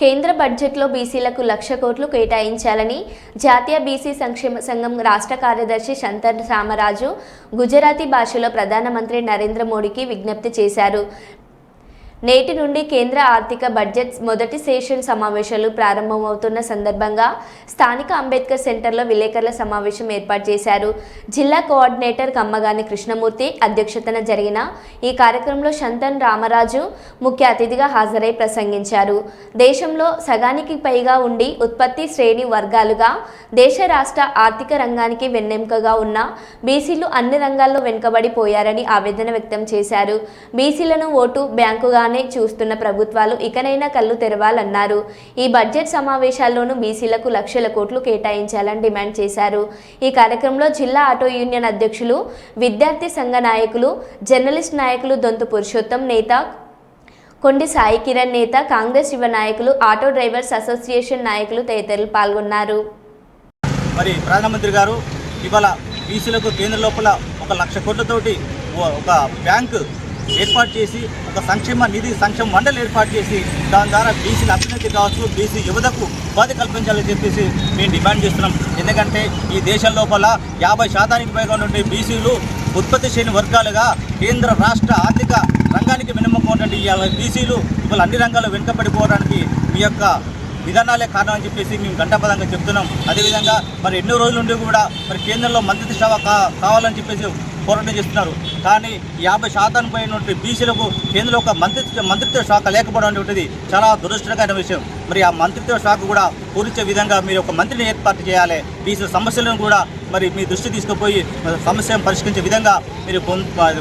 కేంద్ర బడ్జెట్లో బీసీలకు లక్ష కోట్లు కేటాయించాలని జాతీయ బీసీ సంక్షేమ సంఘం రాష్ట్ర కార్యదర్శి శంతర్ రామరాజు గుజరాతీ భాషలో ప్రధానమంత్రి నరేంద్ర మోడీకి విజ్ఞప్తి చేశారు. నేటి నుండి కేంద్ర ఆర్థిక బడ్జెట్ మొదటి సెషన్ సమావేశాలు ప్రారంభమవుతున్న సందర్భంగా స్థానిక అంబేద్కర్ సెంటర్లో విలేకరుల సమావేశం ఏర్పాటు చేశారు. జిల్లా కోఆర్డినేటర్ కమ్మగాని కృష్ణమూర్తి అధ్యక్షతన జరిగిన ఈ కార్యక్రమంలో శంతన్ రామరాజు ముఖ్య అతిథిగా హాజరై ప్రసంగించారు. దేశంలో సగానికి పైగా ఉండి ఉత్పత్తి శ్రేణి వర్గాలుగా దేశ రాష్ట్ర ఆర్థిక రంగానికి వెన్నెముకగా ఉన్న బీసీలు అన్ని రంగాల్లో వెనుకబడిపోయారని ఆవేదన వ్యక్తం చేశారు. బీసీలను ఓటు బ్యాంకుగా బ్యాంకుగానే చూస్తున్న ప్రభుత్వాలు ఇకనైనా కళ్ళు తెరవాలన్నారు. ఈ బడ్జెట్ సమావేశాల్లోనూ బీసీలకు లక్షల కోట్లు కేటాయించాలని డిమాండ్ చేశారు. ఈ కార్యక్రమంలో జిల్లా ఆటో యూనియన్ అధ్యక్షులు విద్యార్థి సంఘ నాయకులు జర్నలిస్ట్ నాయకులు దొంతు పురుషోత్తం నేత కొండి సాయి కిరణ్ నేత కాంగ్రెస్ యువ నాయకులు ఆటో డ్రైవర్స్ అసోసియేషన్ నాయకులు తదితరులు పాల్గొన్నారు. మరి ప్రధానమంత్రి గారు ఇవాళ బీసీలకు కేంద్ర లోపల ఒక లక్ష కోట్లతోటి ఒక బ్యాంకు ఏర్పాటు చేసి ఒక సంక్షేమ నిధి సంక్షేమ మండలి ఏర్పాటు చేసి దాని ద్వారా బీసీల అభ్యున్నతి కావచ్చు బీసీ యువతకు ఉపాధి కల్పించాలని చెప్పేసి మేము డిమాండ్ చేస్తున్నాం. ఎందుకంటే ఈ దేశం లోపల యాభై శాతానికి పైగా ఉండే బీసీలు ఉత్పత్తి చేయని వర్గాలుగా కేంద్ర రాష్ట్ర ఆర్థిక రంగానికి వెన్నెముక ఇవాళ బీసీలు ఇవాళ అన్ని రంగాల్లో వెనుకబడిపోవడానికి మీ యొక్క విధానాలే కారణం అని చెప్పేసి మేము గంటపదంగా చెప్తున్నాం. అదేవిధంగా మరి ఎన్నో రోజుల నుండి కూడా మరి కేంద్రంలో మంత్రిత్వ శాఖ కా- కావాలని చెప్పేసి పోరాటం చేస్తున్నారు. కానీ యాభై శాతం పోయినటువంటి బీసీలకు కేంద్రంలో ఒక మంత్రిత్వ మంత్రిత్వ శాఖ లేకపోవడం అనేటువంటిది చాలా దురదృష్టకరమైన విషయం. మరి ఆ మంత్రిత్వ శాఖ కూడా పూరించే విధంగా మీరు ఒక మంత్రిని ఏర్పాటు చేయాలి. బీసీ సమస్యలను కూడా మరి మీ దృష్టి తీసుకుపోయి సమస్యను పరిష్కరించే విధంగా మీరు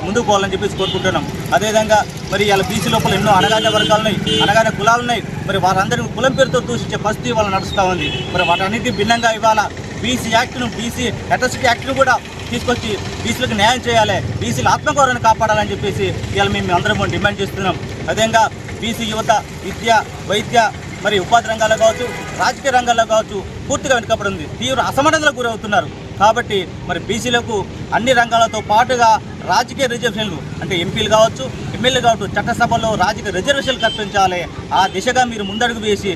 ముందుకు పోవాలని చెప్పేసి కోరుకుంటున్నాం. అదేవిధంగా మరి ఇలా బీసీ లోపల ఎన్నో అనగానే వర్గాలు ఉన్నాయి అనగానే కులాలు ఉన్నాయి మరి వారందరినీ కులం పేరుతో దూషించే పరిస్థితి వాళ్ళ నడుస్తూ ఉంది. మరి వాటన్నిటి భిన్నంగా ఇవాళ బీసీ యాక్ట్ను బీసీ అట్రాసిటీ యాక్ట్ను కూడా తీసుకొచ్చి బీసీలకు న్యాయం చేయాలి. బీసీల ఆత్మగౌరవాన్ని కాపాడాలని చెప్పేసి ఇవాళ మేము అందరం డిమాండ్ చేస్తున్నాం. అదేవిధంగా బీసీ యువత విద్య వైద్య మరి ఉపాధి రంగాల్లో కావచ్చు రాజకీయ రంగాల్లో కావచ్చు పూర్తిగా వెనుకబడింది. తీవ్ర అసమానతలకు గురవుతున్నారు. కాబట్టి మరి బీసీలకు అన్ని రంగాలతో పాటుగా రాజకీయ రిజర్వేషన్లు అంటే ఎంపీలు కావచ్చు ఎమ్మెల్యే కావచ్చు చట్టసభలో రాజకీయ రిజర్వేషన్లు కల్పించాలి. ఆ దిశగా మీరు ముందడుగు వేసి